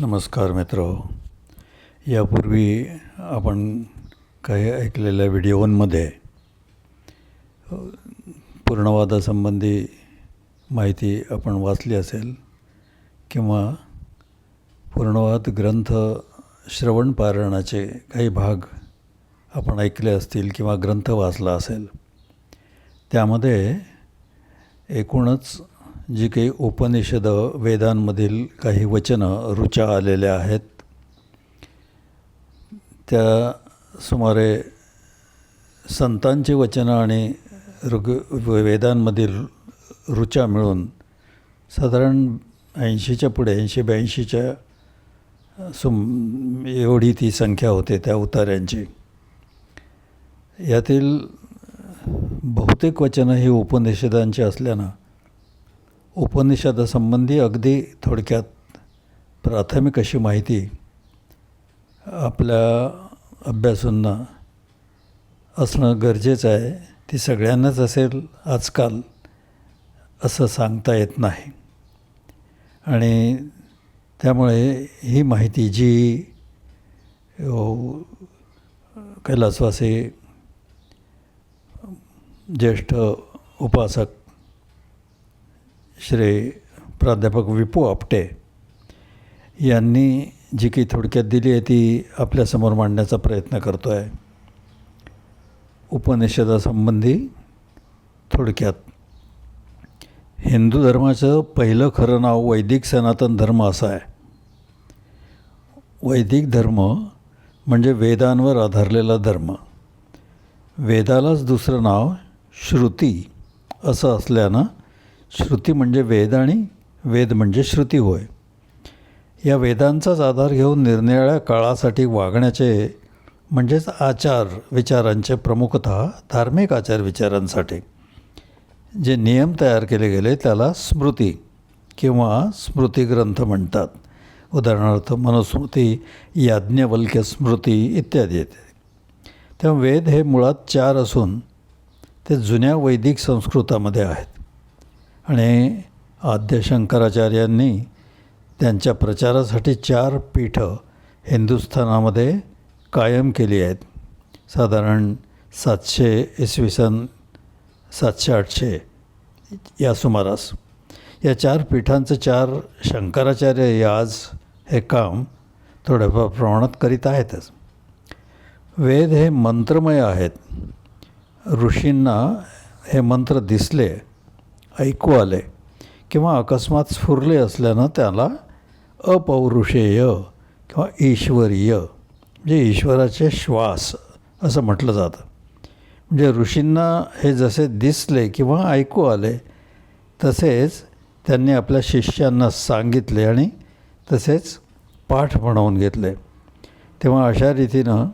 नमस्कार मित्र. यापूर्वी आपण काही ऐकलेल्या व्हिडिओंमध्ये पूर्णवादासंबंधी माहिती आपण वाचली असेल किंवा पूर्णवाद ग्रंथ श्रवण पारायणाचे काही भाग आपण ऐकले असतील किंवा ग्रंथ वाचला असेल त्यामध्ये एकूणच जी काही उपनिषद वेदांमधील काही वचनं रुचा आलेल्या आहेत त्या सुमारे संतांची वचनं आणि ऋग वेदांमधील रुचा मिळून साधारण ऐंशीच्या पुढे ऐंशी ब्याऐंशीच्या सुम एवढी ती संख्या होते त्या उतार्यांची. यातील बहुतेक वचनं ही उपनिषदांची असल्यानं उपनिषदासंबंधी अगदी थोडक्यात प्राथमिक अशी माहिती आपल्या अभ्यासूंना असणं गरजेचं आहे. ती सगळ्यांनाच असेल आजकाल असं सांगता येत नाही. आणि त्यामुळे ही माहिती जी कैलासवासी ज्येष्ठ उपासक श्री प्राध्यापक विपू आपटे यांनी जी काही थोडक्यात दिली आहे ती आपल्यासमोर मांडण्याचा प्रयत्न करतो आहे उपनिषदासंबंधी थोडक्यात. हिंदू धर्माचं पहिलं खरं नाव वैदिक सनातन धर्म असं आहे. वैदिक धर्म म्हणजे वेदांवर आधारलेला धर्म. वेदालाच दुसरं नाव श्रुती असं असल्यानं श्रुती म्हणजे वेद आणि वेद म्हणजे श्रुती होय. या वेदांचाच आधार घेऊन निरनिराळ्या काळासाठी वागण्याचे म्हणजेच आचार विचारांचे प्रमुखतः धार्मिक आचार विचारांसाठी. जे नियम तयार केले गेले त्याला स्मृती किंवा स्मृतिग्रंथ म्हणतात. उदाहरणार्थ मनुस्मृती याज्ञवल्क्य स्मृती इत्यादी येते. तेव्हा वेद हे मुळात चार असून ते जुन्या वैदिक संस्कृतामध्ये आहेत. आणि आद्य शंकराचार्यांनी त्यांच्या प्रचारासाठी चार पीठं हिंदुस्थानामध्ये कायम केली आहेत. साधारण सातशे इसवी सन सातशे आठशे या सुमारास. या चार पीठांचं चार शंकराचार्य हे आज हे काम थोड्याफार प्रमाणात करीत आहेतच. वेद हे मंत्रमय आहेत. ऋषींना हे मंत्र दिसले ऐकू आले किंवा अकस्मात स्फुरले असल्यानं त्याला अपौरुषेय किंवा ईश्वरीय म्हणजे ईश्वराचे श्वास असं म्हटलं जातं. म्हणजे ऋषींना हे जसे दिसले किंवा ऐकू आले तसेच त्यांनी आपल्या शिष्यांना सांगितले आणि तसेच पाठ म्हणवून घेतले. तेव्हा अशा रीतीनं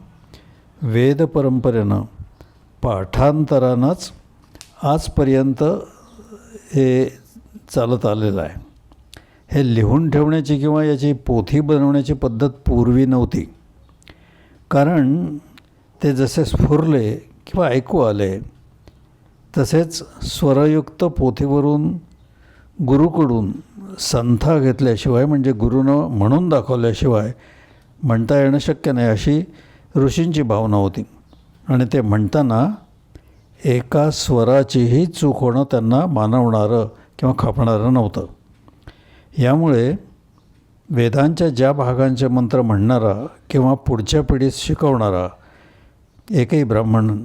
वेद परंपरेनं पाठांतरानंच आजपर्यंत हे चालत आलेलं आहे. हे लिहून ठेवण्याची किंवा याची पोथी बनवण्याची पद्धत पूर्वी नव्हती. कारण ते जसे स्फुरले किंवा ऐकू आले तसेच स्वरयुक्त पोथीवरून गुरुकडून संथा घेतल्याशिवाय म्हणजे गुरुनं म्हणून दाखवल्याशिवाय म्हणता येणं शक्य नाही अशी ऋषींची भावना होती. आणि ते म्हणताना एका स्वराचीही चूक होणं त्यांना मानवणारं किंवा खपणारं नव्हतं. यामुळे वेदांच्या ज्या भागांचे मंत्र म्हणणारा किंवा पुढच्या पिढीत शिकवणारा एकही ब्राह्मण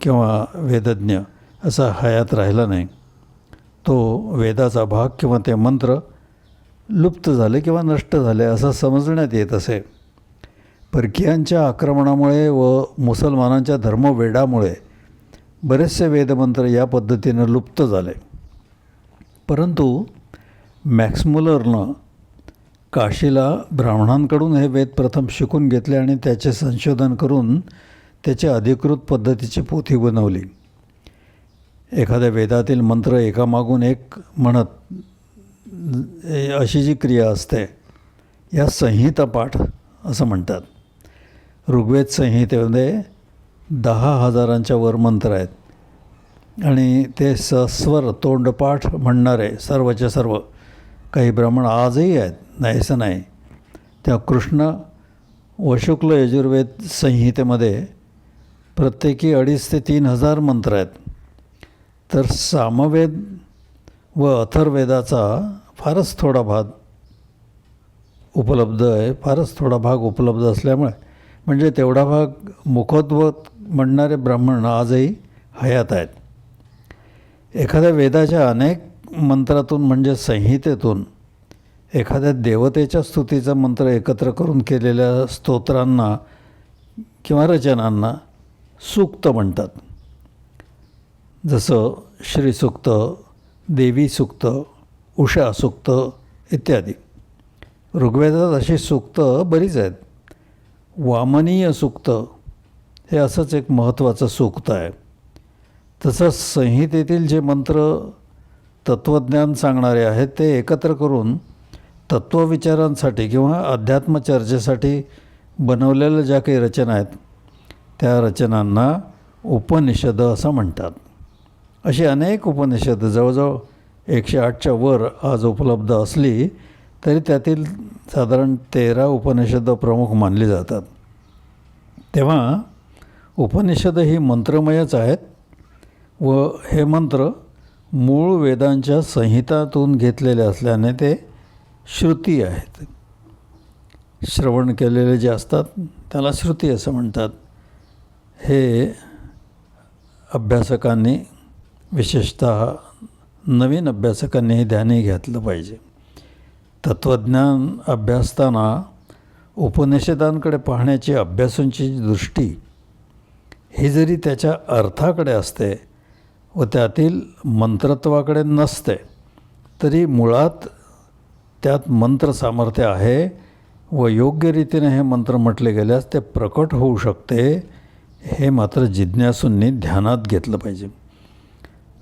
किंवा वेदज्ञ असा हयात राहिला नाही. तो वेदाचा भाग किंवा ते मंत्र लुप्त झाले किंवा नष्ट झाले असं समजण्यात येत असे. परकीयांच्या आक्रमणामुळे व मुसलमानांच्या धर्मवेडामुळे बरेचसे वेदमंत्र या पद्धतीनं लुप्त झाले. परंतु मॅक्समुलरनं काशीला ब्राह्मणांकडून हे वेद प्रथम शिकून घेतले आणि त्याचे संशोधन करून त्याची अधिकृत पद्धतीची पोथी बनवली. एखाद्या वेदातील मंत्र एकामागून एक म्हणत अशी जी क्रिया असते या संहिता पाठ असं म्हणतात. ऋग्वेद संहितेमध्ये दहा हजारांच्या वर मंत्र आहेत. आणि ते सस्वर तोंडपाठ म्हणणारे सर्वचे सर्व काही ब्राह्मण आजही आहेत नाहीसं नाही. त्या कृष्ण व शुक्ल यजुर्वेद संहितेमध्ये प्रत्येकी अडीच ते तीन हजार मंत्र आहेत. तर सामवेद व अथर्वेदाचा फारच थोडा भाग उपलब्ध आहे. फारच थोडा भाग उपलब्ध असल्यामुळे म्हणजे तेवढा भाग मुखोद्वत म्हणणारे ब्राह्मण आजही हयात आहेत. एखाद्या वेदाच्या अनेक मंत्रातून म्हणजे संहितेतून एखाद्या देवतेच्या स्तुतीचा मंत्र एकत्र करून केलेल्या स्तोत्रांना किंवा रचनांना सूक्त म्हणतात. जसं श्रीसूक्त देवी सूक्त उषा सूक्त इत्यादी. ऋग्वेदात अशी सूक्त बरीच आहेत. वामनीय सूक्त हे असंच एक महत्त्वाचं सूक्त आहे. तसंच संहितेतील जे मंत्र तत्त्वज्ञान सांगणारे आहेत ते एकत्र करून तत्त्वविचारांसाठी किंवा अध्यात्मचर्चेसाठी बनवलेल्या ज्या काही रचना आहेत त्या रचनांना उपनिषद असं म्हणतात. अशी अनेक उपनिषद जवळजवळ एकशे आठच्या वर आज उपलब्ध असली तरी त्यातील साधारण तेरा उपनिषद प्रमुख मानली जातात. तेव्हा उपनिषद ही मंत्रमयच आहेत व हे मंत्र मूळ वेदांच्या संहितातून घेतलेले असल्याने ते श्रुती आहेत. श्रवण केलेले जे असतात त्याला श्रुती असं म्हणतात. हे अभ्यासकांनी विशेषत नवीन अभ्यासकांनी हे ध्यानी घेतलं पाहिजे. तत्त्वज्ञान अभ्यासताना उपनिषदांकडे पाहण्याची अभ्यासूंची दृष्टी ही जरी त्याच्या अर्थाकडे असते व त्यातील मंत्रत्वाकडे नसते तरी मुळात त्यात मंत्र सामर्थ्य आहे व योग्य रीतीने हे मंत्र म्हटले गेल्यास ते प्रकट होऊ शकते हे मात्र जिज्ञासूंनी ध्यानात घेतलं पाहिजे.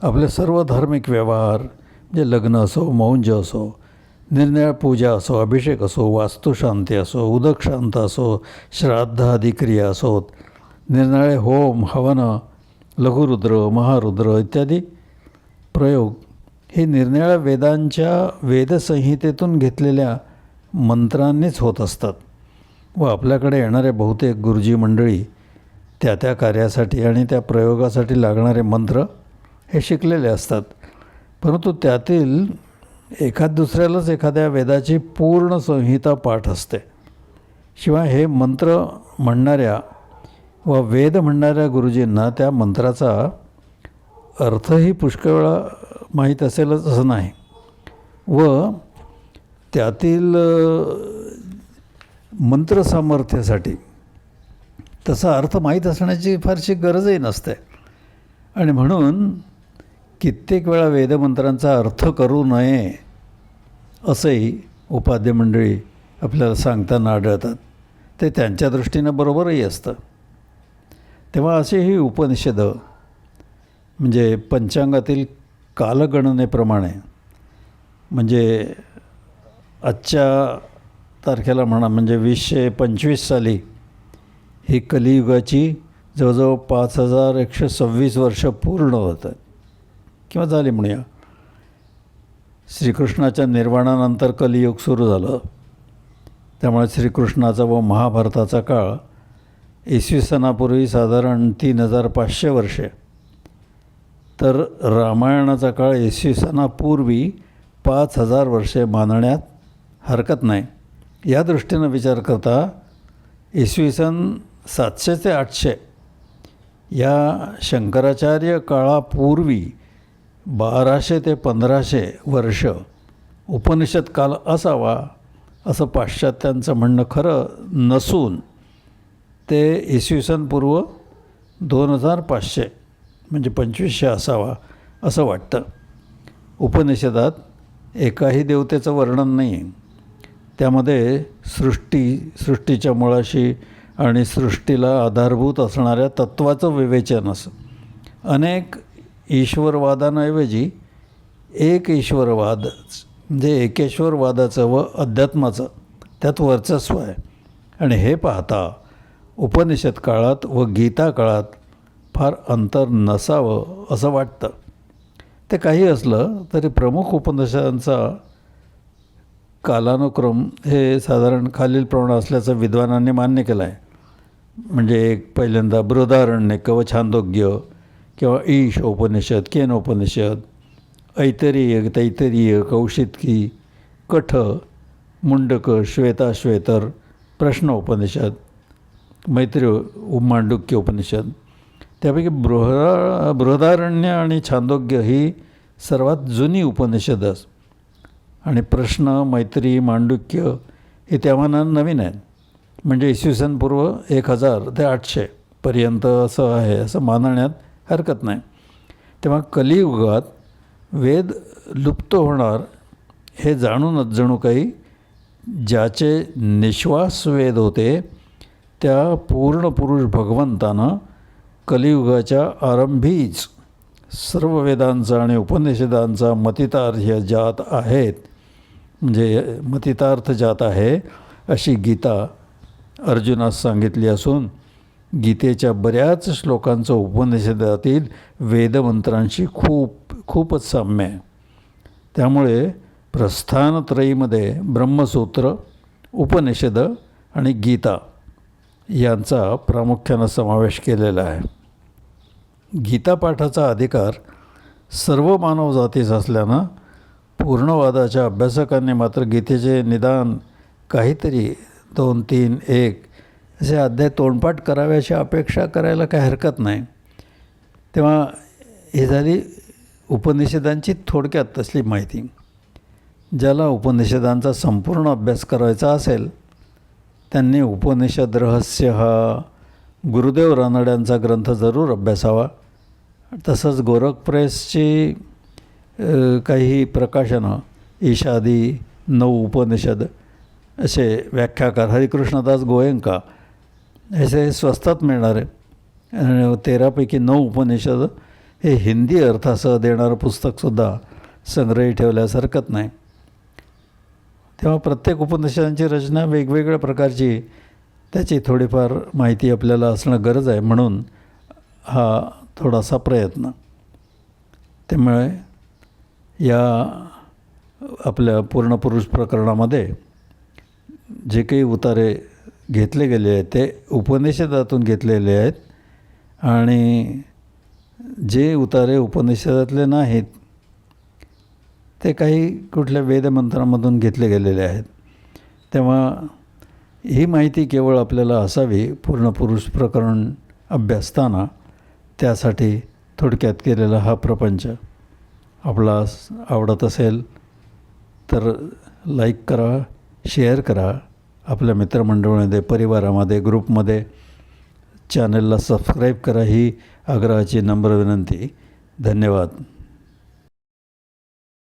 आपले सर्व धार्मिक व्यवहार म्हणजे लग्न असो मौंज असो निर्निळ पूजा असो अभिषेक असो वास्तुशांती असो उदक शांत असो श्राद्ध आदी क्रिया असोत निरनिराळे होम हवन लघुरुद्र महारुद्र इत्यादी प्रयोग हे निरनिळ्या वेदांच्या वेदसंहितेतून घेतलेल्या मंत्रांनीच होत असतात व आपल्याकडे येणारे बहुतेक गुरुजी मंडळी त्या त्या कार्यासाठी आणि त्या प्रयोगासाठी लागणारे मंत्र हे शिकलेले असतात. परंतु त्यातील एखाद दुसऱ्यालाच एखाद्या वेदाची पूर्ण संहिता पाठ असते. शिवाय हे मंत्र म्हणणाऱ्या व वेद म्हणणाऱ्या गुरुजींना त्या मंत्राचा अर्थही पुष्कळ वेळा माहीत असेलच असं नाही. व त्यातील मंत्रसामर्थ्यासाठी तसा अर्थ माहीत असण्याची फारशी गरजही नसते. आणि म्हणून कित्येक वेळा वेदमंत्रांचा अर्थ करू नये असंही उपाध्य मंडळी आपल्याला सांगताना आढळतात. ते त्यांच्या दृष्टीनं बरोबरही असतं. तेव्हा असे ही उपनिषदं म्हणजे पंचांगातील कालगणनेप्रमाणे म्हणजे आजच्या तारखेला म्हणा म्हणजे वीसशे पंचवीस साली ही कलियुगाची जवळजवळ पाच हजार एकशे सव्वीस वर्ष पूर्ण होतात. किंवा झाली म्हणूया. श्रीकृष्णाच्या निर्वाणानंतर कलियुग सुरू झालं. त्यामुळे श्रीकृष्णाचा व महाभारताचा काळ इसवी सणापूर्वी साधारण तीन हजार पाचशे वर्षे तर रामायणाचा काळ इसवी सणापूर्वी पाच हजार वर्षे मानण्यात हरकत नाही या दृष्टीनं विचार करता इसवी सन सातशे ते आठशे या शंकराचार्य काळापूर्वी बाराशे ते पंधराशे वर्ष उपनिषद काल असावा असं पाश्चात्यांचं म्हणणं खरं नसून ते इसवी सन पूर्व दोन हजार पाचशे म्हणजे पंचवीसशे असावा असं वाटतं. उपनिषदात एकाही देवतेचं वर्णन नाही आहे त्यामध्ये सृष्टी सृष्टीच्या मुळाशी आणि सृष्टीला आधारभूत असणाऱ्या तत्त्वाचं विवेचन असं. अनेक ईश्वरवादांऐवजी एक ईश्वरवाद म्हणजे एकेश्वरवादाचं व अध्यात्माचं त्यात वर्चस्व आहे. आणि हे पाहता उपनिषद काळात व गीता काळात फार अंतर नसावं असं वाटतं. ते काही असलं तरी प्रमुख उपनिषदांचा कालानुक्रम हे साधारण खालीलप्रमाणे असल्याचं विद्वानांनी मान्य केलं आहे म्हणजे एक पहिल्यांदा बृहदारण्य कवछांदोग्य किंवा ईश उपनिषद केन उपनिषद ऐतरीय तैतरीय कौशितकी कठ मुंडक श्वेताश्वेतर प्रश्न उपनिषद मैत्री मांडुक्य उपनिषद. त्यापैकी बृह बृहदारण्य आणि छांदोग्य ही सर्वात जुनी उपनिषदच आणि प्रश्न मैत्री मांडुक्य हे त्यामानानं नवीन आहेत. म्हणजे इसवी सन पूर्व एक हजार ते आठशे पर्यंत असं आहे असं मानण्यात हरकत नाही. तेव्हा कलियुगात वेद लुप्त होणार हे जाणूनच जणू काही ज्याचे निश्वास वेद होते त्या पूर्ण पुरुष भगवंतानं कलियुगाच्या आरंभीच सर्व वेदांचा आणि उपनिषदांचा मतितार्थ जात आहेत. म्हणजे मतितार्थ जात आहे अशी गीता अर्जुनास सांगितली असून गीतेच्या बऱ्याच श्लोकांचं उपनिषदातील वेदमंत्रांशी खूप खूपच साम्य आहे. त्यामुळे प्रस्थानत्रयीमध्ये ब्रह्मसूत्र उपनिषद आणि गीता यांचा प्रामुख्यानं समावेश केलेला आहे. गीतापाठाचा अधिकार सर्व मानवजातीस असल्यानं पूर्णवादाच्या अभ्यासकांनी मात्र गीतेचे निदान काहीतरी दोन तीन एक असे अध्याय तोंडपाठ कराव्याची अपेक्षा करायला काही हरकत नाही. तेव्हा हे झाली उपनिषदांची थोडक्यात तसली माहिती. ज्याला उपनिषदांचा संपूर्ण अभ्यास करायचा असेल त्यांनी उपनिषद रहस्य हा गुरुदेव रानड्यांचा ग्रंथ जरूर अभ्यासावा. तसंच गोरख प्रेसची काही प्रकाशनं ईशादी नऊ उपनिषद असे व्याख्याकार हरिकृष्णदास गोयंका असे स्वस्तात मिळणारे. आणि तेरापैकी नऊ उपनिषद हे हिंदी अर्थासह देणारं पुस्तकसुद्धा संग्रही ठेवल्यास हरकत नाही. तेव्हा प्रत्येक उपनिषदांची रचना वेगवेगळ्या प्रकारची त्याची थोडीफार माहिती आपल्याला असणं गरज आहे म्हणून हा थोडासा प्रयत्न. त्यामुळे या आपल्या पूर्णपुरुष प्रकरणामध्ये जे काही उतारे घेतले गेले आहेत ते उपनिषदातून घेतलेले आहेत आणि जे उतारे उपनिषदातले नाहीत ते काही कुठल्या वेदमंत्रामधून घेतले गेलेले आहेत. तेव्हा ही माहिती केवळ आपल्याला असावी पूर्ण पुरुष प्रकरण अभ्यासताना त्यासाठी थोडक्यात केलेला हा प्रपंच. आपला आवडत असेल तर लाईक करा शेअर करा. आपल्या मित्रमंडळामध्ये परिवारामध्ये ग्रुपमध्ये चॅनलला सबस्क्राईब करा ही आग्रहाची नम्र विनंती. धन्यवाद.